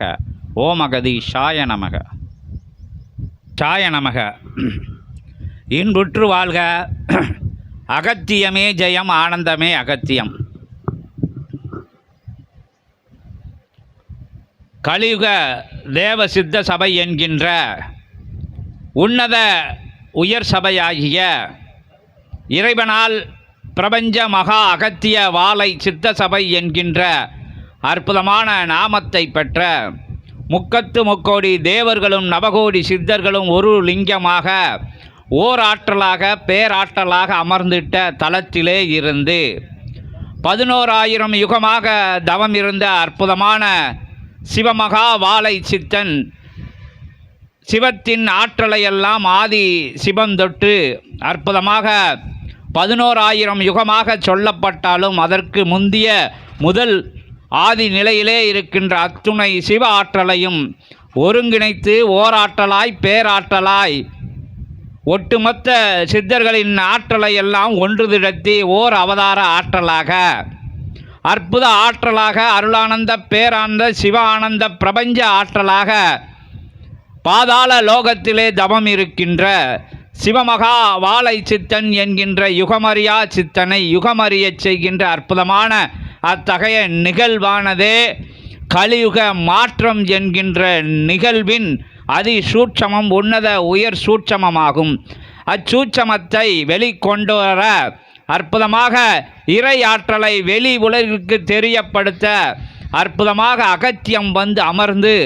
நமக. ஓமகதி ஷாய நமக. சாய நமக. இன்புற்று வாழ்க. அகத்தியமே ஜெயம் ஆனந்தமே அகத்தியம். கலியுக தேவ சித்த சபை என்கின்ற உன்னத உயர் சபையாகிய இறைவனால் பிரபஞ்ச மகா அகத்திய வாழை சித்த சபை என்கின்ற அற்புதமான நாமத்தை பெற்ற முக்கத்து முக்கோடி தேவர்களும் நவகோடி சித்தர்களும் ஒரு லிங்கமாக ஓர் ஆற்றலாக பேராற்றலாக அமர்ந்திட்ட தலத்திலே இருந்து பதினோராயிரம் யுகமாக தவம் இருந்த அற்புதமான சிவமகா வாலை சித்தன் சிவத்தின் ஆற்றலையெல்லாம் ஆதி சிவம் தொட்டு அற்புதமாக பதினோராயிரம் யுகமாக சொல்லப்பட்டாலும் அதற்கு முந்திய முதல் ஆதி நிலையிலே இருக்கின்ற அத்துணை சிவ ஆற்றலையும் ஒருங்கிணைத்து ஓராற்றலாய் பேராற்றலாய் ஒட்டுமொத்த சித்தர்களின் ஆற்றலை எல்லாம் ஒன்று திடத்தி ஓர் அவதார ஆற்றலாக. அற்புத ஆற்றலாக அருளானந்த பேரானந்த சிவ ஆனந்த பிரபஞ்ச ஆற்றலாக பாதாள லோகத்திலே தவம் இருக்கின்ற சிவமகா வாழை சித்தன் என்கின்ற யுகமறியா சித்தனை யுகமறியச் செய்கின்ற அற்புதமான அத்தகைய நிகழ்வானதே கலியுக மாற்றம் என்கின்ற நிகழ்வின் அதி சூட்சமம் உன்னத உயர் சூட்சமமாகும். அச்சூட்சமத்தை வெளிக்கொண்டு வர அற்புதமாக இறை ஆற்றலை வெளி உலகிற்கு தெரியப்படுத்த அற்புதமாக அகத்தியம் வந்து அமர்ந்து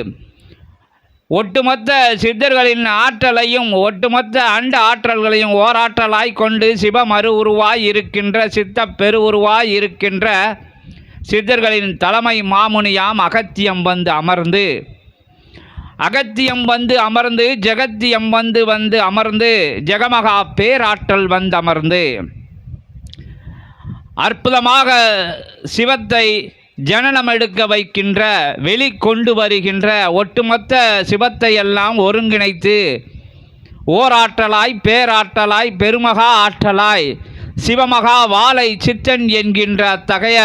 ஒட்டுமொத்த சித்தர்களின் ஆற்றலையும் ஒட்டுமொத்த அண்ட ஆற்றல்களையும் ஓராற்றலாய் கொண்டு சிவமறு உருவாய் இருக்கின்ற சித்த பெரு உருவாய் இருக்கின்ற சித்தர்களின் தலைமை மாமுனியாம் அகத்தியம் வந்து அமர்ந்து அகத்தியம் வந்து அமர்ந்து ஜெகத்தியம் வந்து வந்து அமர்ந்து ஜெகமகா பேராற்றல் வந்து அமர்ந்து. அற்புதமாக சிவத்தை ஜனனம் எடுக்க வைக்கின்ற வெளிக்கொண்டு வருகின்ற ஒட்டுமொத்த சிவத்தை எல்லாம் ஒருங்கிணைத்து ஓராற்றலாய் பேராற்றலாய் பெருமகா ஆற்றலாய் சிவமகா வாலை சித்தன் என்கின்ற அத்தகைய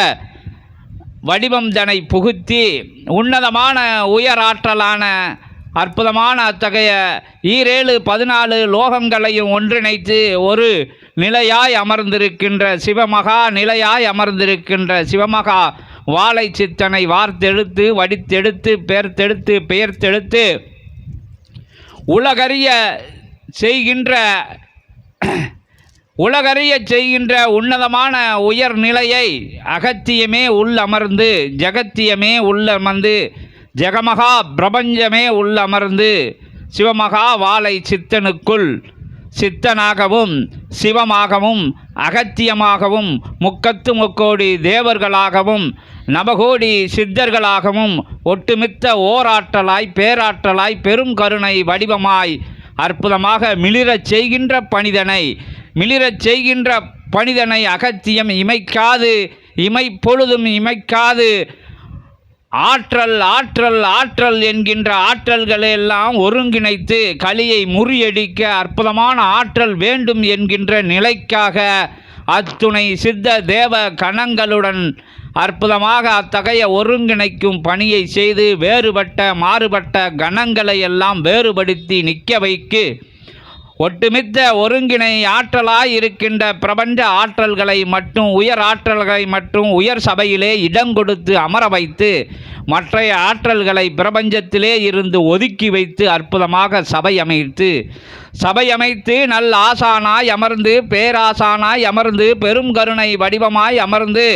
வடிவம் தனை புகுத்தி உன்னதமான உயராற்றலான அற்புதமான அத்தகைய ஈரேழு பதினாலு லோகங்களையும் ஒன்றிணைத்து ஒரு நிலையாய் அமர்ந்திருக்கின்ற சிவமகா நிலையாய் அமர்ந்திருக்கின்ற சிவமகா வாழை சித்தனை வார்த்தெடுத்து வடித்தெடுத்து பெயர்த்தெடுத்து பெயர்த்தெடுத்து உலகறிய செய்கின்ற உலகறிய செய்கின்ற உன்னதமான உயர்நிலையை அகத்தியமே உள்ளமர்ந்து ஜகத்தியமே உள்ளமர்ந்து ஜெகமகா பிரபஞ்சமே உள்ளமர்ந்து சிவமகா வாழை சித்தனுக்குள் சித்தனாகவும் சிவமாகவும் அகத்தியமாகவும் முக்கத்து முக்கோடி தேவர்களாகவும் நவகோடி சித்தர்களாகவும் ஒட்டுமித்த ஓராற்றலாய் பேராற்றலாய் பெரும் கருணை வடிவமாய் அற்புதமாக மிளிரச் செய்கின்ற பணிதனை மிளிரச் செய்கின்ற பணிதனை அகத்தியம் இமைக்காது இமை பொழுதும் இமைக்காது. ஆற்றல் ஆற்றல் ஆற்றல் என்கின்ற ஆற்றல்களெல்லாம் ஒருங்கிணைத்து கலியை முறியடிக்க அற்புதமான ஆற்றல் வேண்டும் என்கின்ற நிலைக்காக அத்துணை சித்த தேவ கணங்களுடன் அற்புதமாக அத்தகைய ஒருங்கிணைக்கும் பணியை செய்து வேறுபட்ட மாறுபட்ட கணங்களை எல்லாம் வேறுபடுத்தி நிற்க வைக்கு. ஒட்டுமித்த ஒருங்கிணை ஆற்றலாய் இருக்கின்ற பிரபஞ்ச ஆற்றல்களை மட்டும் உயர் ஆற்றல்களை மட்டும் உயர் சபையிலே இடம் கொடுத்து அமர வைத்து மற்றைய ஆற்றல்களை பிரபஞ்சத்திலே இருந்து ஒதுக்கி வைத்து அற்புதமாக சபை அமைத்து சபை அமைத்து நல் ஆசானாய் அமர்ந்து பேராசானாய் அமர்ந்து பெரும் கருணை வடிவமாய் அமர்ந்து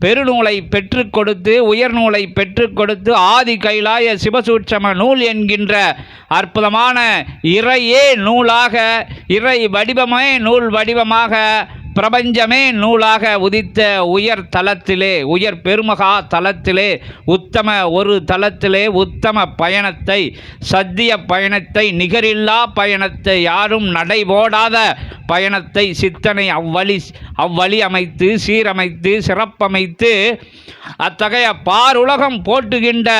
பெருநூலை பெற்றுக் கொடுத்து உயர்நூலை பெற்றுக் கொடுத்து ஆதி கைலாய சிவசூட்சம நூல் என்கின்ற அற்புதமான இறையே நூலாக இறை வடிவமே நூல் வடிவமாக பிரபஞ்சமே நூலாக உதித்த உயர் தலத்திலே உயர் பெருமகா தலத்திலே உத்தம ஒரு தலத்திலே உத்தம பயணத்தை சத்திய பயணத்தை நிகரில்லா பயணத்தை யாரும் நடைபோடாத பயணத்தை சித்தனை அவ்வழி அவ்வழி அமைத்து சீரமைத்து சிறப்பமைத்து அத்தகைய பாருலகம் போட்டுகின்ற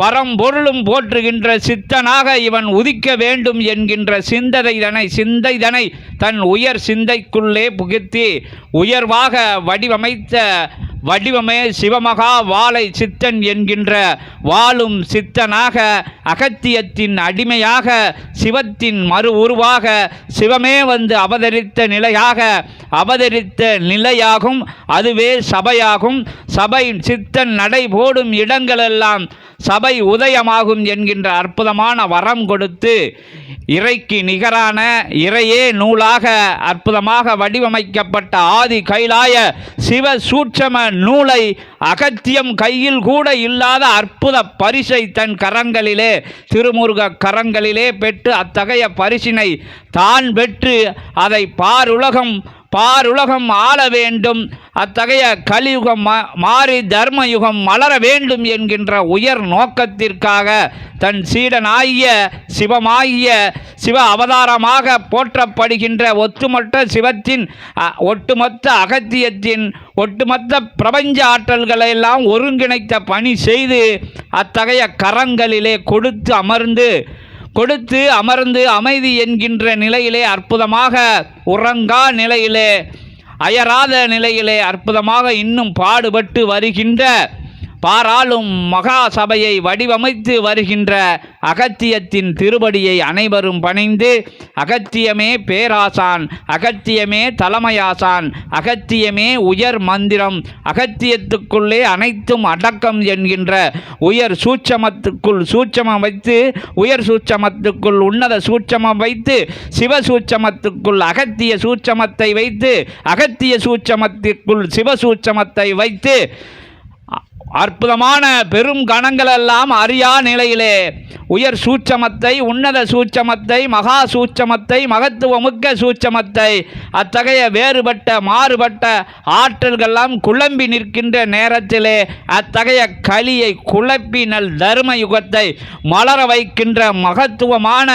பரம்பொருளும் போற்றுகின்ற சித்தனாக இவன் உதிக்க வேண்டும் என்கின்ற சிந்ததைதனை சிந்தைதனை தன் உயர் சிந்தைக்குள்ளே புகுத்தி உயர்வாக வடிவமைத்த வடிவமே சிவமகா வாழை சித்தன் என்கின்ற வாழும் சித்தனாக அகத்தியத்தின் அடிமையாக சிவத்தின் மறு உருவாக சிவமே வந்து அவதரித்த நிலையாக அவதரித்த நிலையாகும் அதுவே சபையாகும். சபை சித்தன் நடை போடும் இடங்களெல்லாம் சபை உதயமாகும் என்கின்ற அற்புதமான வரம் கொடுத்து இறைக்கு நிகரான இறையே நூலாக அற்புதமாக வடிவமைக்கப்பட்ட ஆதி கைலாய சிவ சூட்சம நூலை அகத்தியம் கையில் கூட இல்லாத அற்புத பரிசை தன் கரங்களிலே திருமுருக கரங்களிலே பெற்று அத்தகைய பரிசினை தான் பெற்று அதை பாருலகம் பாருலகம் ஆள வேண்டும். அத்தகைய கலியுகம் மா மாறி தர்மயுகம் மலர வேண்டும் என்கின்ற உயர் நோக்கத்திற்காக தன் சீடனாகிய சிவமாகிய சிவ அவதாரமாக போற்றப்படுகின்ற ஒட்டுமொத்த சிவத்தின் ஒட்டுமொத்த அகத்தியத்தின் ஒட்டுமொத்த பிரபஞ்ச ஆற்றல்களை எல்லாம் ஒருங்கிணைத்த பணி செய்து அத்தகைய கரங்களிலே கொடுத்து அமர்ந்து கொடுத்து அமர்ந்து அமைதி என்கின்ற நிலையிலே அற்புதமாக உறங்கா நிலையிலே அயராத நிலையிலே அற்புதமாக இன்னும் பாடுபட்டு வருகின்ற பாராளும் மகா சபையை வடிவமைத்து வருகின்ற அகத்தியத்தின் திருவடியை அனைவரும் பணிந்து அகத்தியமே பேராசான் அகத்தியமே தலைமையாசான் அகத்தியமே உயர் மந்திரம் அகத்தியத்துக்குள்ளே அனைத்தும் அடக்கம் என்கின்ற உயர் சூட்சமத்துக்குள் சூட்சமம் வைத்து உயர் சூட்சமத்துக்குள் உன்னத சூட்சமம் வைத்து சிவ சூட்சமத்துக்குள் அகத்திய சூட்சமத்தை வைத்து அகத்திய சூட்சமத்திற்குள் சிவ சூட்சமத்தை வைத்து அற்புதமான பெரும் கணங்களெல்லாம் அறியா நிலையிலே. உயர் சூட்சமத்தை உன்னத சூட்சமத்தை மகா சூட்சமத்தை மகத்துவமிக்க சூட்சமத்தை அத்தகைய வேறுபட்ட மாறுபட்ட ஆற்றல்கள்லாம் குழம்பி நிற்கின்ற நேரத்திலே அத்தகைய கலியை குழப்பி நல் தர்ம யுகத்தை மலர வைக்கின்ற மகத்துவமான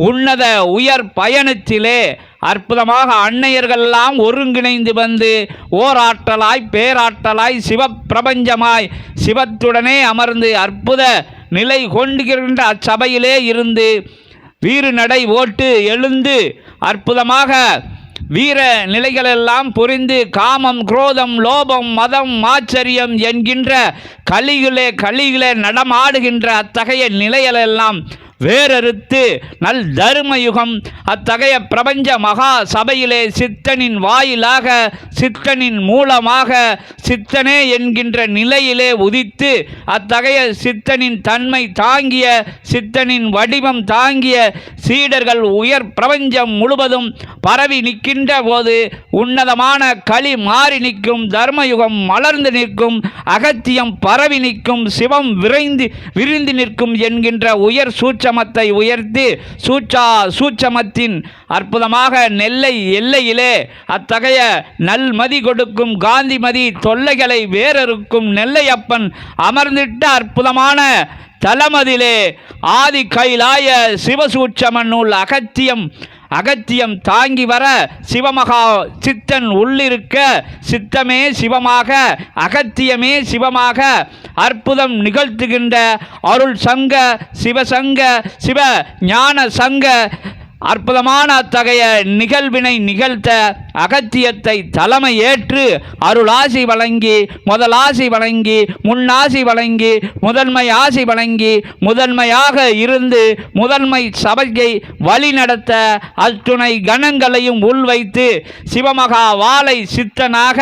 உன்னத உயர் பயணத்திலே அற்புதமாக அன்னையர்கள்லாம் ஒருங்கிணைந்து வந்து ஓராற்றலாய் பேராற்றலாய் சிவப்பிரபஞ்சமாய் சிவத்துடனே அமர்ந்து அற்புத நிலை கொண்டுகின்ற அச்சபையிலே இருந்து வீறு நடை ஓட்டு எழுந்து அற்புதமாக வீர நிலைகளெல்லாம் புரிந்து காமம் குரோதம் லோபம் மதம் ஆச்சரியம் என்கின்ற கலியிலே கலியிலே நடமாடுகின்ற அத்தகைய நிலைகளெல்லாம் வேறறுத்து நல் தரும யுகம் அத்தகைய பிரபஞ்ச மகா சபையிலே சித்தனின் வாயிலாக சித்தனின் மூலமாக சித்தனே என்கின்ற நிலையிலே உதித்து அத்தகைய சித்தனின் தன்மை தாங்கிய சித்தனின் வடிவம் தாங்கிய சீடர்கள் உயர் பிரபஞ்சம் முழுவதும் பரவி நிற்கின்ற போது உன்னதமான களி மாறி நிற்கும் தர்மயுகம் மலர்ந்து நிற்கும் அகத்தியம் பரவி நிற்கும் சிவம் விரைந்து விரிந்து நிற்கும் என்கின்ற உயர் சூட்சமத்தை உயர்த்தி சூட்சா சூட்சமத்தின் அற்புதமாக நெல்லை எல்லையிலே அத்தகைய நல்மதி கொடுக்கும் காந்திமதி தொல்லைகளை வேறறுக்கும் நெல்லையப்பன் அமர்ந்திட்ட அற்புதமான தலமதிலே ஆதி கைலாய சிவசூட்சம நூல் அகத்தியம் அகத்தியம் தாங்கி வர சிவமகா சித்தன் உள்ளிருக்க சித்தமே சிவமாக அகத்தியமே சிவமாக அற்புதம் நிகழ்த்துகின்ற அருள் சங்க சிவசங்க சிவ ஞான சங்க அற்புதமான அத்தகைய நிகழ்வினை நிகழ்த்த அகத்தியத்தை தலைமை ஏற்று அருளாசி வழங்கி முதலாசி வழங்கி முன்னாசி வழங்கி முதன்மை ஆசி வழங்கி முதன்மையாக இருந்து முதன்மை சபையை வழிநடத்த அத்துணை கணங்களையும் உள்வைத்து சிவமகா வாளை சித்தனாக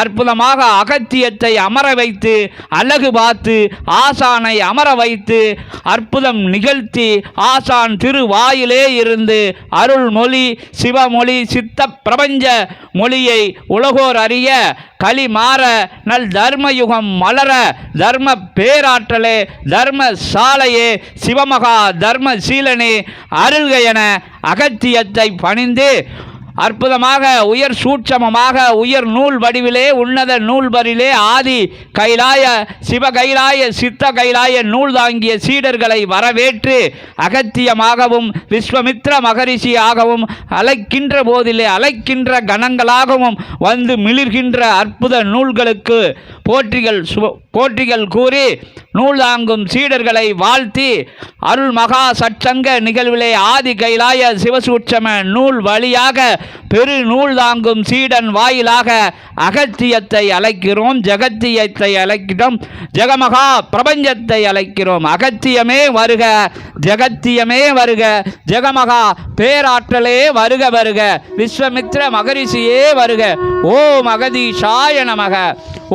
அற்புதமாக அகத்தியத்தை அமர வைத்து அழகு பார்த்து ஆசானை அமர வைத்து அற்புதம் நிகழ்த்தி ஆசான் திருவாயிலே இருந்து அருள்மொழி சிவமொழி சித்த பிரபஞ்ச மொழியை உலகோர் அறிய களி மாற நல் தர்மயுகம் மலர தர்ம பேராற்றலே தர்ம சாலையே சிவமகா தர்ம சீலனே அருள்க என அகத்தியத்தை பணிந்து அற்புதமாக உயர் சூட்சமமாக உயர் நூல் வடிவிலே உன்னத நூல்வரிலே ஆதி கைலாய சிவ கைலாய சித்த கைலாய நூல் தாங்கிய சீடர்களை வரவேற்று அகத்தியமாகவும் விஸ்வமித்ர மகரிஷியாகவும் அழைக்கின்ற போதிலே அழைக்கின்ற கணங்களாகவும் வந்து மிளிர்கின்ற அற்புத நூல்களுக்கு போற்றிகள் சு- போற்றிகள் கூறி நூல் தாங்கும் சீடர்களை வாழ்த்தி அருள் மகா சற்சங்க நிகழ்விலே ஆதி கைலாய சிவசூட்சம நூல் வழியாக பெரு நூல் தாங்கும் சீடன் வாயிலாக அகத்தியத்தை அழைக்கிறோம் ஜெகத்தியத்தை அழைக்கிறோம் ஜெகமகா பிரபஞ்சத்தை அழைக்கிறோம். அகத்தியமே வருக ஜெகத்தியமே வருக ஜெகமகா பேராற்றலே வருக வருக விஸ்வமித்ர மகரிஷியே வருக. ஓம் அகதீஷாய நமக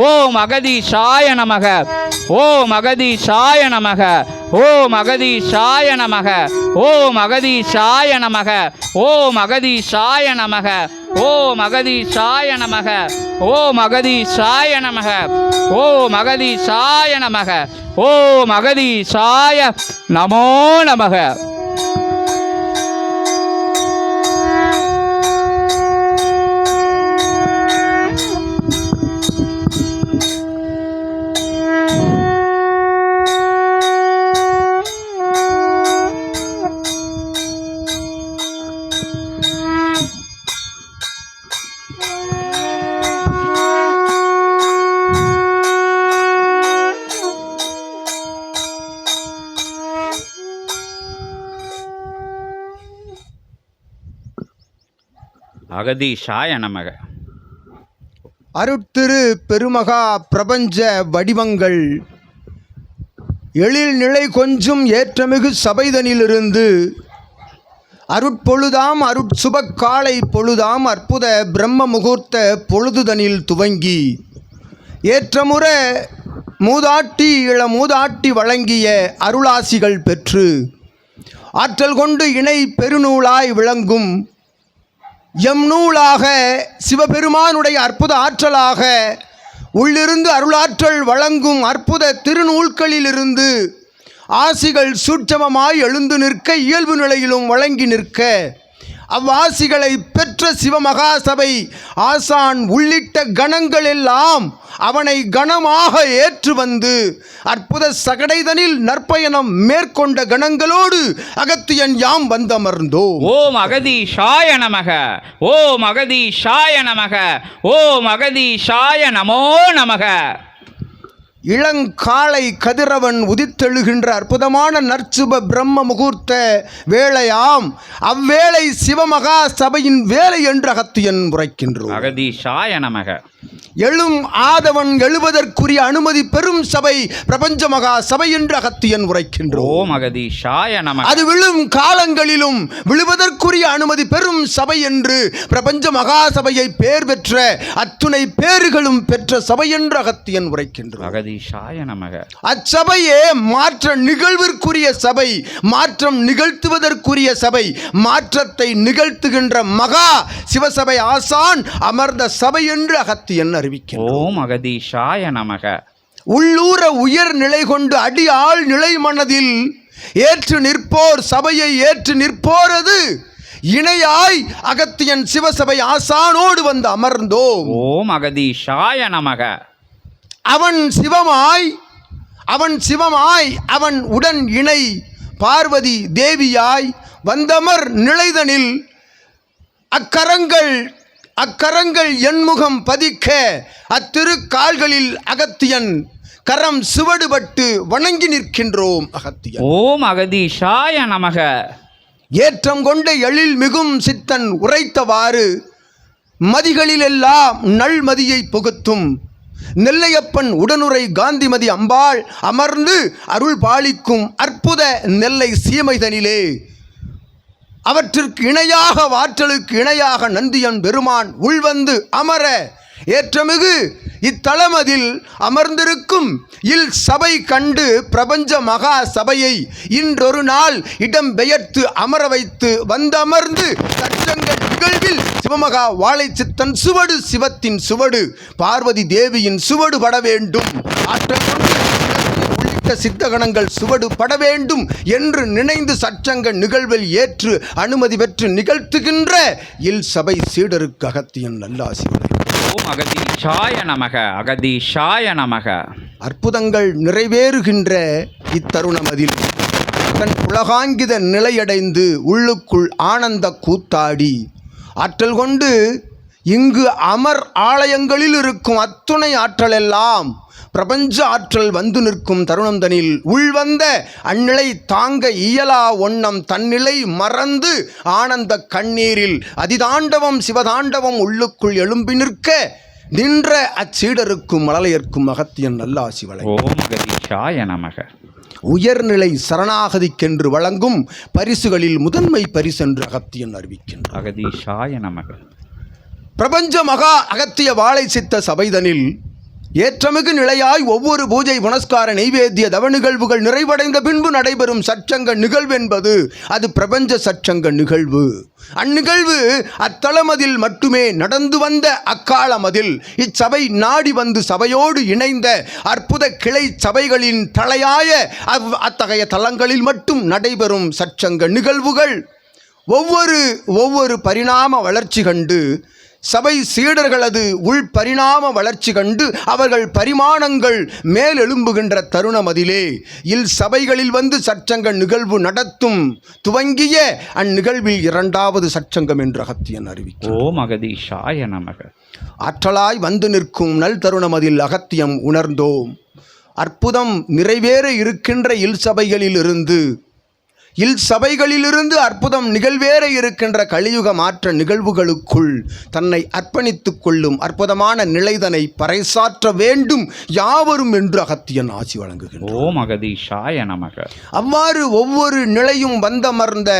ஓம் அகதீஷாய நமக. ஓம் அகதீஷாய நமக. ஓம் அகதீஷாய நமக. ஓம் அகதீஷாய நமக. ஓம் அகதீஷாய நமக. ஓம் அகதீஷாய நமக. ஓம் அகதீஷாய நமக. ஓம் அகதீஷாய நமக. ஓம் அகதீஷாய நமோ நமக. அகதீஷாய நமக. அருட்திரு பெருமகா பிரபஞ்ச வடிவங்கள். எழில் நிலை கொஞ்சும் ஏற்றமிகு சபைதனிலிருந்து. அருட்பொழுதாம் அருட்சுபக் காலை பொழுதாம் அற்புத பிரம்ம முகூர்த்த பொழுதுதனில் துவங்கி. ஏற்றமுற மூதாட்டி இள மூதாட்டி வழங்கிய அருளாசிகள் பெற்று. ஆற்றல் கொண்டு இணை பெருநூலாய் விளங்கும் எம் நூலாக சிவபெருமானுடைய அற்புத ஆற்றலாக உள்ளிருந்து அருளாற்றல் வழங்கும் அற்புத திருநூல்களிலிருந்து ஆசிகள் சூட்சமமாய் எழுந்து நிற்க இயல்பு நிலையிலும் வழங்கி நிற்க அவ்வாசிகளை பெற்ற சிவமகா சபை ஆசான் உள்ளிட்ட கணங்கள் எல்லாம் அவனை கணமாக ஏற்று வந்து அற்புத சகடைதனில் நற்பயணம் மேற்கொண்ட கணங்களோடு அகத்தியன் யாம் வந்தமர்ந்தோம். ஓம் அகதீஷாய நமக ஓம் அகதீஷாய நமக ஓம் அகதீஷாய நமோ நமக. இளங்காலை கதிரவன் உதித்தெழுகின்ற அற்புதமான நற்சுப பிரம்ம முகூர்த்த வேளையாம் அவ்வேளை சிவமகா சபையின் வேலை என்று அகத்தியன் உரைக்கின்றோம். அகதீஷாய நமக. எழும் ஆதவன் எழுவதற்குரிய அனுமதி பெறும் சபை பிரபஞ்ச மகா சபை என்று அகத்தியன் உரைக்கின்றோம். அது விழும் காலங்களிலும் விழுவதற்குரிய அனுமதி பெறும் சபை என்று பிரபஞ்ச மகா சபையை பேர் பெற்ற அத்துணை பேறுகளும் பெற்ற சபை என்று அகத்தியன் உரைக்கின்றோம். அச்சபையே மாற்ற நிகழ்விற்குரிய சபை மாற்றம் நிகழ்த்துவதற்குரிய சபை மாற்றத்தை நிகழ்த்துகின்ற மகா சிவசபை ஆசான் அமர்ந்த சபை என்று அகத்தியன் அறிவிக்கிறார் ஓம் அகதீஷாய நமக. உள்ளூர உயர் நிலை கொண்டு அடி ஆள் நிலை மனதில் ஏற்று நிற்போர் சபையை ஏற்று நிற்போரது. இணையாய் அகத்தியன் சிவசபை ஆசானோடு வந்து அமர்ந்தோம். ஓம் அகதீஷாய நமக. அவன் சிவமாய் அவன் சிவமாய் அவன் உடன் இணை பார்வதி தேவியாய் வந்தமர் நிலைதனில் அக்கரங்கள் அக்கரங்கள் எண்முகம் பதிக்க அத்திருக்கால்களில் அகத்தியன் கரம் சுவடுபட்டு வணங்கி நிற்கின்றோம் அகத்தியன். ஓம் அகதீஷாய நமக. ஏற்றம் கொண்ட எழில் மிகும் சித்தன் உரைத்தவாறு மதிகளிலெல்லாம் நல்மதியை புகுத்தும். நெல்லையப்பன் உடனுரை காந்திமதி அம்பாள் அமர்ந்து அருள் பாலிக்கும் அற்புத நெல்லை சீமைதனிலே. அவற்றிற்கு இணையாக வாற்றலுக்கு இணையாக நந்தியன் பெருமான் உள்வந்து அமர. ஏற்றமிகு இத்தலமதில் அமர்ந்திருக்கும் இல் சபை கண்டு பிரபஞ்ச மகா சபையை இன்றொரு நாள் இடம் பெயர்த்து அமர வைத்து வந்தமர்ந்து சற்றங்கள் நிகழ்வில் சிவமகா வாழை சித்தன் சுவடு சிவத்தின் சுவடு பார்வதி தேவியின் சுவடு பட வேண்டும். ஆற்றல் உள்ளிட்ட சித்தகணங்கள் சுவடு பட வேண்டும் என்று நினைந்து சற்றங்க நிகழ்வில் ஏற்று அனுமதி பெற்று நிகழ்த்துகின்ற இல் சபை சீடருக்கு அகத்தியன் நல்லாசி வழங்கும். ஓம் அகதீஷாய நமக அகதீஷாய நமக அற்புதங்கள் நிறைவேறுகின்ற இத்தருணமதில் தன் உலகாங்கித நிலையடைந்து உள்ளுக்குள் ஆனந்த கூத்தாடி ஆற்றல் கொண்டு இங்கு அமர் ஆலயங்களில் இருக்கும் அத்துணை ஆற்றலெல்லாம் பிரபஞ்ச ஆற்றல் வந்து நிற்கும் தருணந்தனில் உள்வந்த அந்நிலை தாங்க இயலா ஒண்ணம் தன்னிலை மறந்து ஆனந்த கண்ணீரில் அதிதாண்டவம் சிவதாண்டவம் உள்ளுக்குள் எழும்பி நிற்க நின்ற அச்சீடருக்கும் மழலையர்க்கும் அகத்தியன் நல்லாசி வழங்கி. ஓம் அகதீஷாய நமக. உயர்நிலை சரணாகதிக்கென்று வழங்கும் பரிசுகளில் முதன்மை பரிசென்று அகத்தியன் அறிவிக்கின்றார் அகதீஷாய நமக. பிரபஞ்ச மகா அகத்திய வாழை சித்த சபைதனில் ஏற்றமிகு நிலையாய் ஒவ்வொரு பூஜை புனஸ்கார நெய்வேத்திய தவ நிகழ்வுகள் நிறைவடைந்த பின்பு நடைபெறும் சச்சங்க நிகழ்வென்பது அது பிரபஞ்ச சச்சங்க நிகழ்வு. அந்நிகழ்வு அத்தளமதில் மட்டுமே நடந்து வந்த அக்காலமதில் இச்சபை நாடி வந்து சபையோடு இணைந்த அற்புத கிளை சபைகளின் தலையாய அவ் அத்தகைய தலங்களில் மட்டும் நடைபெறும் சச்சங்க நிகழ்வுகள். ஒவ்வொரு ஒவ்வொரு பரிணாம வளர்ச்சி கண்டு சபை சீடர்களது உள் பரிணாம வளர்ச்சி கண்டு அவர்கள் பரிமாணங்கள் மேலெழும்புகின்ற தருணம் அதிலே இல் சபைகளில் வந்து சச்சங்க நிகழ்வு நடத்தும் துவங்கிய அந்நிகழ்வில் இரண்டாவது சச்சங்கம் என்று அகத்தியன் அறிவிக்கிறார் ஓம் அகதீஷாய நமக. ஆற்றலாய் வந்து நிற்கும் நல் தருணம் அதில் அகத்தியம் உணர்ந்தோம். அற்புதம் நிறைவேற இருக்கின்ற இல் சபைகளிலிருந்து இல் சபைகளிலிருந்து அற்புதம் நிகழ்வேற இருக்கின்ற கலியுக மாற்ற நிகழ்வுகளுக்குள் தன்னை அர்ப்பணித்துக் கொள்ளும் அற்புதமான நிலைதனை பறைசாற்ற வேண்டும் யாவரும் என்று அகத்தியன் ஆசி வழங்குகின்றார் ஓம் அகதீஷாய நமக. அவ்வாறு ஒவ்வொரு நிலையும் வந்தமர்ந்த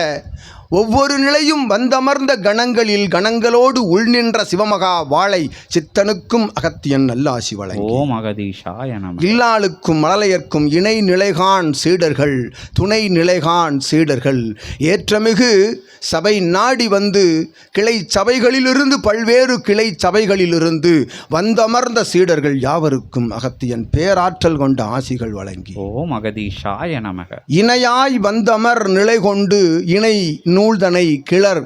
ஒவ்வொரு நிலையும் வந்தமர்ந்த கணங்களில் கணங்களோடு உள்நின்ற சிவமகா வாழை சித்தனுக்கும் அகத்தியன் நல்லாசி வழங்கி. ஓம் அகதீஷாய இல்லாளுக்கும் மழலையர்க்கும் இணை நிலைகான் சீடர்கள் துணை நிலைகான் சீடர்கள். ஏற்றமிகு சபை நாடி வந்து கிளை சபைகளிலிருந்து பல்வேறு கிளை சபைகளிலிருந்து வந்தமர்ந்த சீடர்கள் யாவருக்கும் அகத்தியன் பேராற்றல் கொண்ட ஆசிகள் வழங்கி. ஓம் அகதீஷாய நமக. இணையாய் வந்தமர் நிலை கொண்டு இணை நூல்தனை கிளர்.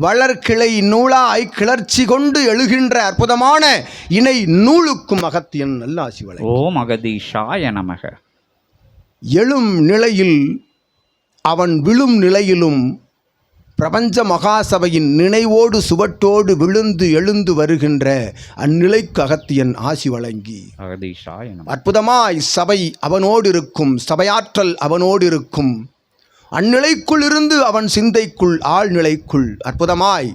வளர்கிளை நூலாய் கிளர்ச்சி கொண்டு எழுகின்ற அற்புதமான இணை நூலுக்கும் அகத்தியன் நல்ல ஆசி வழங்கி ஓம் அகதீஷாய நமக. எழும் நிலையில் அவன் விழும் நிலையிலும் பிரபஞ்ச மகாசபையின் நினைவோடு சுவட்டோடு விழுந்து எழுந்து வருகின்ற அந்நிலைக்கு அகத்தியன் ஆசி வழங்கி. அற்புதமாய் சபை அவனோடு இருக்கும் சபையாற்றல் அவனோடு இருக்கும் அந்நிலைக்குள் இருந்து அவன் சிந்தைக்குள் ஆழ்நிலைக்குள். அற்புதமாய்.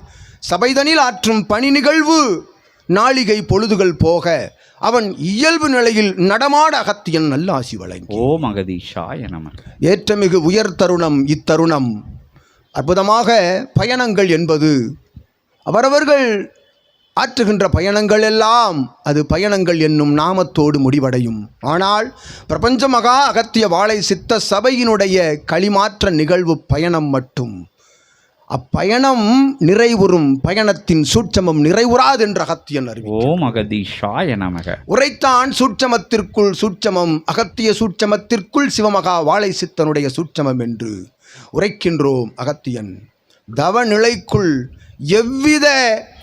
சபைதனில் ஆற்றும் பணி நிகழ்வு நாளிகை பொழுதுகள் போக அவன் இயல்பு நிலையில் நடமாட அகத்தியன் நல்ல ஆசி வழங்கி. ஓம் அகதீஷாய நமக. ஏற்றமிகு உயர் தருணம் இத்தருணம். அற்புதமாக பயணங்கள் என்பது அவரவர்கள் ஆற்றுகின்ற பயணங்கள் எல்லாம் அது பயணங்கள் என்னும் நாமத்தோடு முடிவடையும். ஆனால் பிரபஞ்ச மகா அகத்திய வாழை சித்த சபையினுடைய களிமாற்ற நிகழ்வு பயணம் மட்டும். அப்பயணம் நிறைவுறும் பயணத்தின் சூட்சமம் நிறைவுறாது என்ற அகத்தியன் ஓம் அகதீஷாய நமக. உரைத்தான் சூட்சமத்திற்குள் சூட்சமம் அகத்திய சூட்சமத்திற்குள் சிவமகா வாழை சித்தனுடைய சூட்சமம் என்று உரைக்கின்றோம் அகத்தியன். தவநிலைக்குள் எவ்வித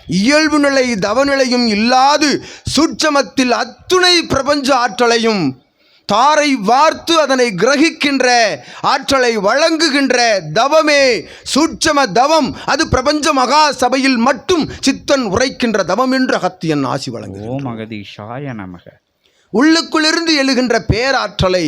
இயல்பு நிலை தவநிலையும் இல்லாது சூட்சமத்தில் அத்துணை பிரபஞ்ச ஆற்றலையும் தாரை வார்த்து அதனை கிரகிக்கின்ற ஆற்றலை வழங்குகின்ற தவமே சூட்சம தவம். அது பிரபஞ்ச மகா சபையில் மட்டும் சித்தன் உரைக்கின்ற தவம் என்று அகத்தியன் ஆசி வழங்கு ஓம் நமக. உள்ளுக்குள்ளிருந்து எழுகின்ற பேராற்றலை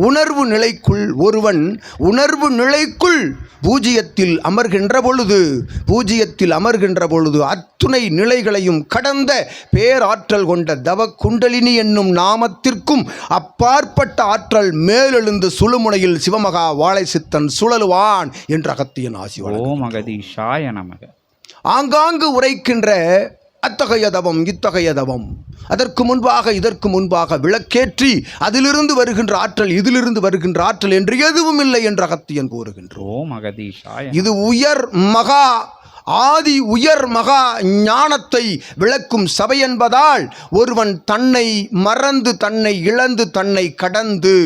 உணர்வு நிலைக்குள் ஒருவன் உணர்வு நிலைக்குள் பூஜ்ஜியத்தில் அமர்கின்ற பொழுது பூஜ்ஜியத்தில் அமர்கின்ற பொழுது அத்துணை நிலைகளையும் கடந்த பேராற்றல் கொண்ட தவ குண்டலினி என்னும் நாமத்திற்கும் அப்பாற்பட்ட ஆற்றல் மேலெழுந்து சுழுமுனையில் சிவமகா வாழை சித்தன் சுழலுவான் என்று அகத்தியன் ஆசி. ஓம் அகதீஷாய நமக ஆங்காங்கு உரைக்கின்ற அத்தகைய தவம் இத்தகைய தவம். அதற்கு முன்பாக இதற்கு முன்பாக விளக்கேற்றி அதிலிருந்து வருகின்ற ஆற்றல் இதிலிருந்து வருகின்ற ஆற்றல் என்று எதுவும் இல்லை என்று அகத்தியன் கூறுகின்றோம் இது உயர் மகா ஆதி உயர் மகா ஞானத்தை விளக்கும் சபை என்பதால் ஒருவன் தன்னை மறந்து தன்னை இழந்து தன்னை கடந்து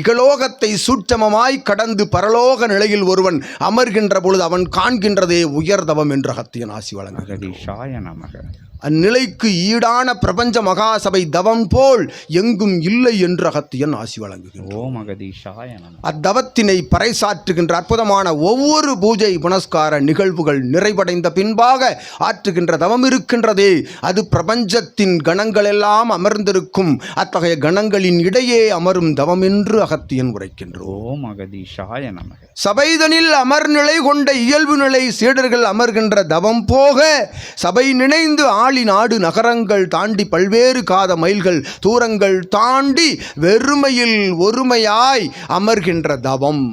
இகலோகத்தை சூட்சமமாய் கடந்து பரலோக நிலையில் ஒருவன் அமர்கின்ற பொழுது அவன் காண்கின்றதே உயர்தவம் என்ற அகத்தியன் ஆசி வழங்குகிறார் அந்நிலைக்கு ஈடான பிரபஞ்ச மகாசபை தவம் போல் எங்கும் இல்லை என்று அகத்தியன் ஆசி நமக அத்தவத்தினை பறைசாற்றுகின்ற அற்புதமான ஒவ்வொரு பூஜை புனஸ்கார நிகழ்வுகள் நிறைவடைந்த பின்பாக ஆற்றுகின்ற தவம் இருக்கின்றதே. அது பிரபஞ்சத்தின் கணங்களெல்லாம் அமர்ந்திருக்கும். அத்தகைய கணங்களின் இடையே அமரும் தவம் என்று அகத்தியன் உரைக்கின்றோம் சபைதனில் அமர்நிலை கொண்ட இயல்பு நிலை சீடர்கள் அமர்கின்ற தவம் போக சபை நினைந்து ஆளி நாடு நகரங்கள் தாண்டி பல்வேறு காத மைல்கள் தூரங்கள் தாண்டி வெறுமையில் ஒருமையாய் அமர்கின்ற தவம்.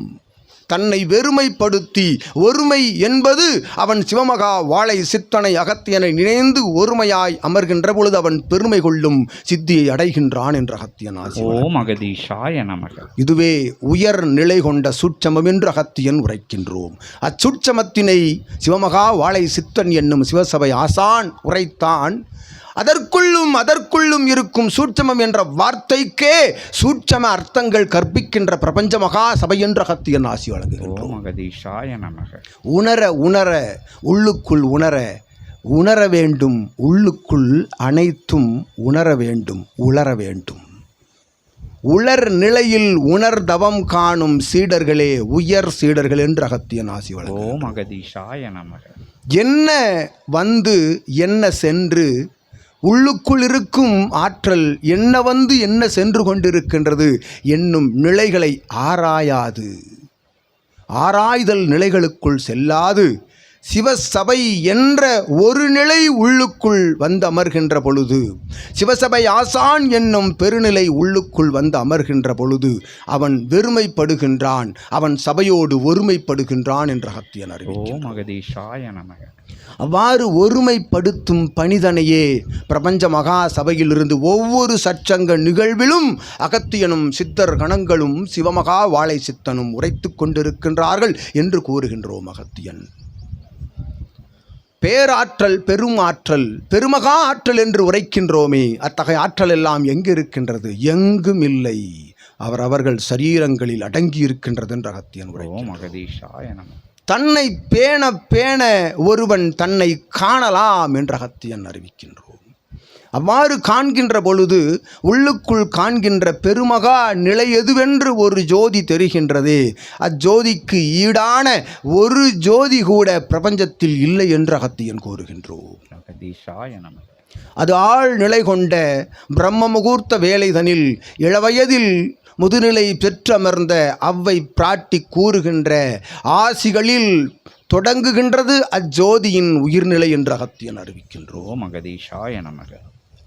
தன்னை வெறுமைப்படுத்தி ஒருமை என்பது அவன் சிவமகா வாழை சித்தனை அகத்தியனை நினைந்து ஒருமையாய் அமர்கின்ற பொழுது அவன் பெருமை கொள்ளும் சித்தியை அடைகின்றான் என்ற அகத்தியன் இதுவே உயர் நிலை கொண்ட சூட்சமம் என்று அகத்தியன் உரைக்கின்றோம். அச்சூட்சமத்தினை சிவமகா வாழை சித்தன் என்னும் சிவசபை ஆசான் உரைத்தான். அதற்குள்ளும் அதற்குள்ளும் இருக்கும் சூட்சமம் என்ற வார்த்தைக்கே சூட்சம அர்த்தங்கள் கற்பிக்கின்ற பிரபஞ்ச மகா சபை என்ற அகத்தியன் ஆசி வழங்குகின்றோம். உணர உணர உள்ளுக்குள் உணர உணர வேண்டும் உள்ளுக்குள் அனைத்தும் உணர வேண்டும் உளர வேண்டும். உளர் நிலையில் உணர் தவம் காணும் சீடர்களே உயர் சீடர்கள் என்று அகத்தியன் ஆசி வழங்கும் ஓம் அகதீஷாய நமக. என்ன வந்து என்ன சென்று உள்ளுக்குள் இருக்கும் ஆற்றல் என்ன வந்து என்ன சென்று கொண்டிருக்கின்றது என்னும் நிலைகளை ஆராயாது. ஆராய்தல் நிலைகளுக்குள் செல்லாது. சிவசபை என்ற ஒரு நிலை உள்ளுக்குள் வந்து அமர்கின்ற பொழுது சிவசபை ஆசான் என்னும் பெருநிலை உள்ளுக்குள் வந்து அமர்கின்ற பொழுது அவன் வெறுமைப்படுகின்றான் அவன் சபையோடு ஒருமைப்படுகின்றான் என்ற அகதீஷாய நமக. அவ்வாறு ஒருமைப்படுத்தும் பணிதனையே பிரபஞ்ச மகா சபையிலிருந்து ஒவ்வொரு சச்சங்க நிகழ்விலும் அகத்தியனும் சித்தர் கணங்களும் சிவமகா வாழை சித்தனும் உரைத்து கொண்டிருக்கின்றார்கள் என்று கூறுகின்றோம் அகத்தியன். பேராற்றல் பெரும் ஆற்றல் பெருமகா ஆற்றல் என்று உரைக்கின்றோமே அத்தகைய ஆற்றல் எல்லாம் எங்கு இருக்கின்றது? எங்கும் இல்லை அவர் அவர்கள் சரீரங்களில் அடங்கி இருக்கின்றது என்று அகத்தியன் உரை ஓம் அகதீஷாய நமக தன்னை பேண பேண ஒருவன் தன்னை காணலாம் என்ற அகத்தியன் அறிவிக்கின்றோம் அவ்வாறு காண்கின்ற பொழுது உள்ளுக்குள் காண்கின்ற பெருமகா நிலை எதுவென்று ஒரு ஜோதி தெரிகின்றதே. அஜோதிக்கு ஈடான ஒரு ஜோதி கூட பிரபஞ்சத்தில் இல்லை என்று அகத்தியன் கூறுகின்றோம். அது ஆள் நிலை கொண்ட பிரம்ம முகூர்த்த வேலைதனில் இளவயதில் முதுநிலை பெற்றமர்ந்த அவ்வை பிராட்டி கூறுகின்ற ஆசிகளில் தொடங்குகின்றது அஜோதியின் உயிர்நிலை என்று அகத்தியன் அறிவிக்கின்றோம். அகதீஷாய நமக.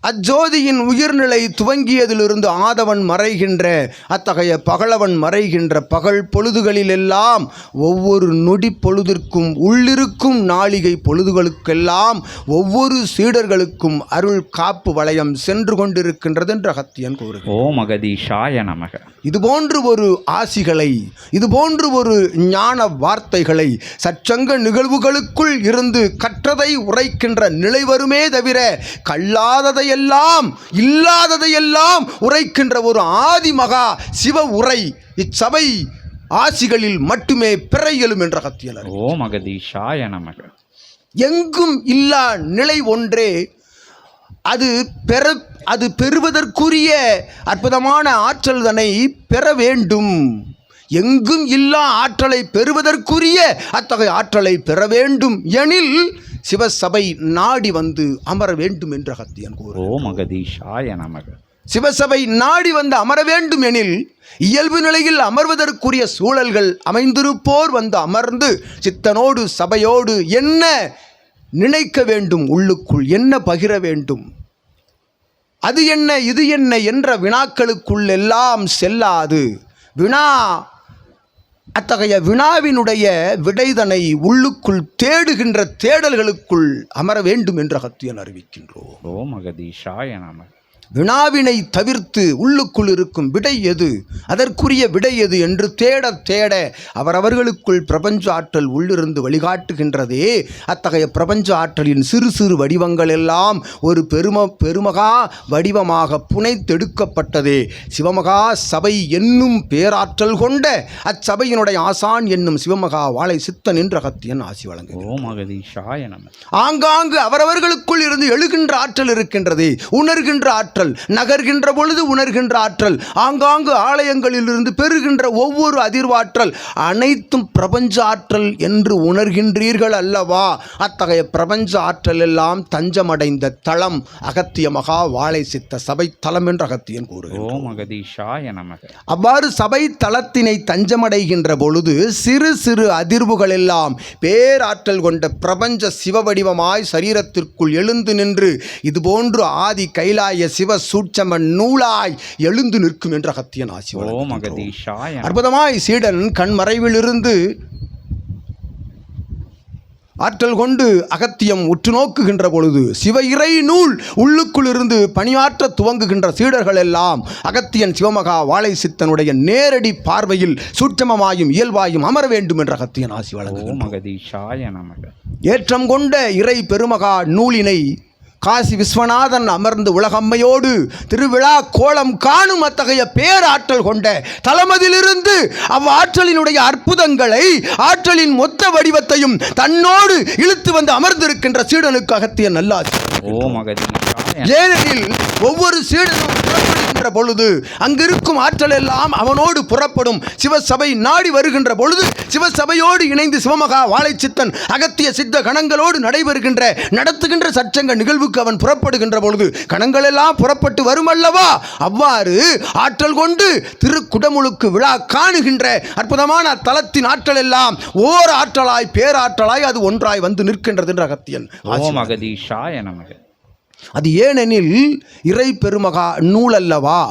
அஜோதியின் உயிர்நிலை துவங்கியதிலிருந்து ஆதவன் மறைகின்ற அத்தகைய பகலவன் மறைகின்ற பகல் பொழுதுகளிலெல்லாம் ஒவ்வொரு நொடி பொழுதிற்கும் உள்ளிருக்கும் நாளிகை பொழுதுகளுக்கெல்லாம் ஒவ்வொரு சீடர்களுக்கும் அருள் காப்பு வளையம் சென்று கொண்டிருக்கின்றது என்று அகத்தியன் கூறுகிறார் ஓம் அகதீஷாய நமக. இதுபோன்று ஒரு ஆசிகளை இதுபோன்று ஒரு ஞான வார்த்தைகளை சச்சங்க நிகழ்வுகளுக்குள் இருந்து கற்றதை உரைக்கின்ற நிலை வருமே தவிர கல்லாததையெல்லாம் இல்லாததையெல்லாம் உரைக்கின்ற ஒரு ஆதிமகா சிவ உரை இச்சபை ஆசிகளில் மட்டுமே பிறையலும் என்ற கத்தியலர் ஓம் அகதீஷாய நமக. எங்கும் இல்லா நிலை ஒன்றே அது பெற அது பெறுவதற்குரிய அற்புதமான ஆற்றல் தன்னை பெற வேண்டும். எங்கும் இல்லா ஆற்றலை பெறுவதற்குரிய அத்தகைய ஆற்றலை பெற வேண்டும் எனில் சிவசபை நாடி வந்து அமர வேண்டும் என்று அகத்தியன் கூறு ஓம் அகதீஷாய நமக. சிவசபை நாடி வந்து அமர வேண்டும் எனில் இயல்பு நிலையில் அமர்வதற்குரிய சூழல்கள் அமைந்திருப்போர் வந்து அமர்ந்து சித்தனோடு சபையோடு என்ன நினைக்க வேண்டும் உள்ளுக்குள் என்ன பகிர வேண்டும்? அது என்ன இது என்ன என்ற வினாக்களுக்குள் எல்லாம் செல்லாது. வினா அத்தகைய வினாவினுடைய விடைதனை உள்ளுக்குள் தேடுகின்ற தேடல்களுக்குள் அமர வேண்டும் என்று அகத்தியன் அறிவிக்கின்றோம். ஓம் அகதீஷாய நமக வினாவினை தவிர்த்து உள்ளுக்குள் இருக்கும் விடை எது? அதற்குரிய விடை எது என்று தேட தேட அவரவர்களுக்குள் பிரபஞ்ச ஆற்றல் உள்ளிருந்து வழிகாட்டுகின்றதே. அத்தகைய பிரபஞ்ச ஆற்றலின் சிறு சிறு வடிவங்கள் எல்லாம் ஒரு பெரும பெருமகா வடிவமாக புனைத்தெடுக்கப்பட்டதே. சிவமகா சபை என்னும் பேராற்றல் கொண்ட அச்சபையினுடைய ஆசான் என்னும் சிவமகா வாழை சித்தன் என்ற அகத்தியன் ஆசி வழங்கு ஓம் அகதீஷாய நமக ஆங்காங்கு அவரவர்களுக்குள் இருந்து எழுகின்ற ஆற்றல் இருக்கின்றது உணர்கின்ற ஆற்றல் நகர்கின்ற பொழுது உணர்கின்ற ஆற்றல் ஆங்காங்கு ஆலயங்களில் இருந்து பெறுகின்ற ஒவ்வொரு அதிர்வாற்றல் அனைத்தும் பிரபஞ்ச ஆற்றல் என்று உணர்கின்றீர்கள் அல்லவா? அத்தகைய பிரபஞ்ச ஆற்றல் எல்லாம் தஞ்சமடைந்த தளம் அகத்திய மகா வாழை சித்த சபை தலம் என்று அகத்தியன் நமக. அவ்வாறு சபை தளத்தினை தஞ்சமடைகின்ற பொழுது சிறு சிறு அதிர்வுகள் எல்லாம் பேராற்றல் கொண்ட பிரபஞ்ச சிவவடிவமாய் சரீரத்திற்குள் எழுந்து நின்று இதுபோன்று ஆதி கைலாய சிவ சூட்சம நூலாய் எழுந்து நிற்கும் என்ற அகத்தியன் ஆசி அற்புதமாய் சீடன் கண்மறைவிலிருந்து ஆற்றல் கொண்டு அகத்தியம் உற்று நோக்குகின்ற பொழுது சிவ இறை நூல் உள்ளுக்குள் இருந்து பணியாற்ற துவங்குகின்ற சீடர்கள் எல்லாம் அகத்தியன் சிவமகா வாழை சித்தனுடைய நேரடி பார்வையில் சூட்சமமாயும் இயல்பாயும் அமர வேண்டும் என்ற அகத்தியன் ஆசி வழங்குகிறார் ஏற்றம் கொண்ட இறை பெருமகா நூலினை காசி விஸ்வநாதன் அமர்ந்து உலகம்மையோடு திருவிழா கோலம் காணும் அத்தகைய பேராற்றல் கொண்ட தளமதிலிருந்து அவ்வாற்றலினுடைய அற்புதங்களை ஆற்றலின் மொத்த வடிவத்தையும் தன்னோடு இழுத்து வந்து அமர்ந்திருக்கின்ற சீடனுக்கு அகத்திய நல்லாசி ஓ மகதி ஏனெனில் ஒவ்வொரு சீடனும் புறப்படுகின்ற பொழுது அங்கிருக்கும் ஆற்றல் எல்லாம் அவனோடு புறப்படும். சிவசபை நாடி வருகின்ற பொழுது சிவசபையோடு இணைந்து சிவமகா வாழைச்சித்தன் அகத்திய சித்த கணங்களோடு நடைபெறுகின்ற நடத்துகின்ற சச்சங்க நிகழ்வுக்கு அவன் புறப்படுகின்ற பொழுது கணங்கள் எல்லாம் புறப்பட்டு வரும் அல்லவா அவ்வாறு ஆற்றல் கொண்டு திருக்குடமுழுக்கு விழா காணுகின்ற அற்புதமான அத்தலத்தின் ஆற்றல் எல்லாம் ஓர் ஆற்றலாய் பேராற்றலாய் அது ஒன்றாய் வந்து நிற்கின்றது என்ற அகத்தியன் ஓம் அகதீஷாய நமக. அது ஏனெனில் இறை பெருமகா நூலல்லவா?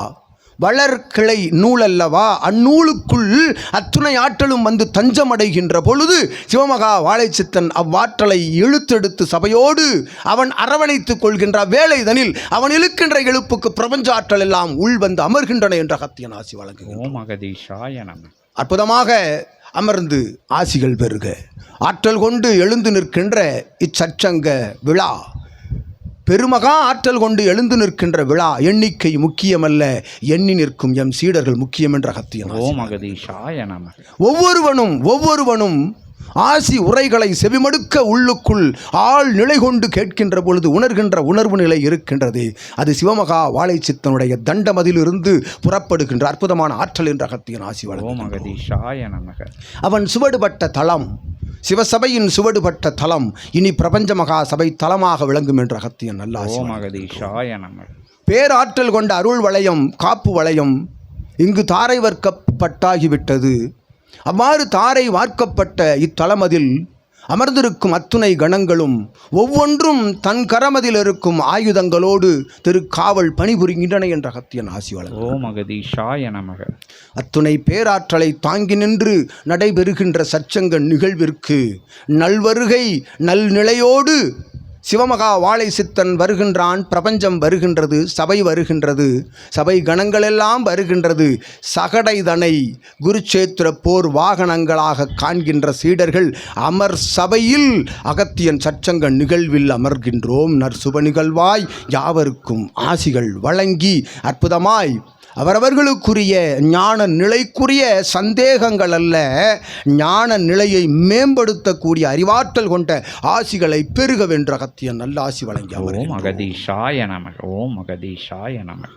வளர்கிளை நூலல்லவா? அந்நூலுக்குள் அத்துணை ஆற்றலும் வந்து தஞ்சமடைகின்ற பொழுது சிவமகா வாழைச்சித்தன் அவ்வாற்றலை இழுத்தெடுத்து சபையோடு அவன் அரவணைத்துக் கொள்கின்ற வேலைதனில் அவன் இழுக்கின்ற இழுப்புக்கு பிரபஞ்ச ஆற்றல் எல்லாம் உள் வந்து அமர்கின்றன என்ற அகத்தியன் ஆசி நமக அற்புதமாக அமர்ந்து ஆசிகள் பெறுக. ஆற்றல் கொண்டு எழுந்து நிற்கின்ற இச்சச்சங்க விழா பெருமகா ஆற்றல் கொண்டு எழுந்து நிற்கின்ற விழா எண்ணிக்கை முக்கியமல்ல எண்ணி நிற்கும் எம் சீடர்கள் முக்கியம் என்ற அகத்தியன் ஆசி. ஓம் அகதீஷாய ஒவ்வொருவனும் ஒவ்வொருவனும் ஆசி உரைகளை செவிமடுக்க உள்ளுக்குள் ஆள் நிலை கொண்டு கேட்கின்ற பொழுது உணர்கின்ற உணர்வு நிலை இருக்கின்றது. அது சிவமகா வாழைச்சித்தனுடைய தண்டமதிலிருந்து புறப்படுகின்ற அற்புதமான ஆற்றல் என்ற அகத்தியன் ஆசி நமக. அவன் சுவடுபட்ட தலம் சிவசபையின் சுவடுபட்ட தலம் இனி பிரபஞ்ச மகா சபை தலமாக விளங்கும் என்ற அகத்தியன் நல்ல பேராற்றல் கொண்ட அருள் வளையம் காப்பு வளையம் இங்கு தாரை வர்க்கப்பட்டாகிவிட்டது. அவ்வாறு தாரை வார்க்கப்பட்ட இத்தலமதில் அமர்ந்திருக்கும் அத்துணை கணங்களும் ஒவ்வொன்றும் தன் கரமதில் இருக்கும் ஆயுதங்களோடு திருக்காவல் பணிபுரிகின்றன என்ற அகத்தியன் ஆசி நமக. அத்துணை பேராற்றலை தாங்கி நின்று நடைபெறுகின்ற சச்சங்க நிகழ்விற்கு நல்வருகை நல்நிலையோடு சிவமகா வாழை சித்தன் வருகின்றான் பிரபஞ்சம் வருகின்றது சபை வருகின்றது சபை கணங்களெல்லாம் வருகின்றது. சகடைதனை குருச்சேத்திர போர் வாகனங்களாக காண்கின்ற சீடர்கள் அமர் சபையில் அகத்தியன் சச்சங்க நிகழ்வில் அமர்கின்றோம். நற்சுப நிகழ்வாய் யாவருக்கும் ஆசிகள் வழங்கி அற்புதமாய் அவரவர்களுக்குரிய ஞான நிலைக்குரிய சந்தேகங்கள் அல்ல ஞான நிலையை மேம்படுத்தக்கூடிய அறிவாற்றல் கொண்ட ஆசிகளை பெருக வென்ற அகத்தியன் நல்ல ஆசி வழங்கி அவர் ஓம் அகதீஷாய நமக ஓம் அகதீஷாய நமக.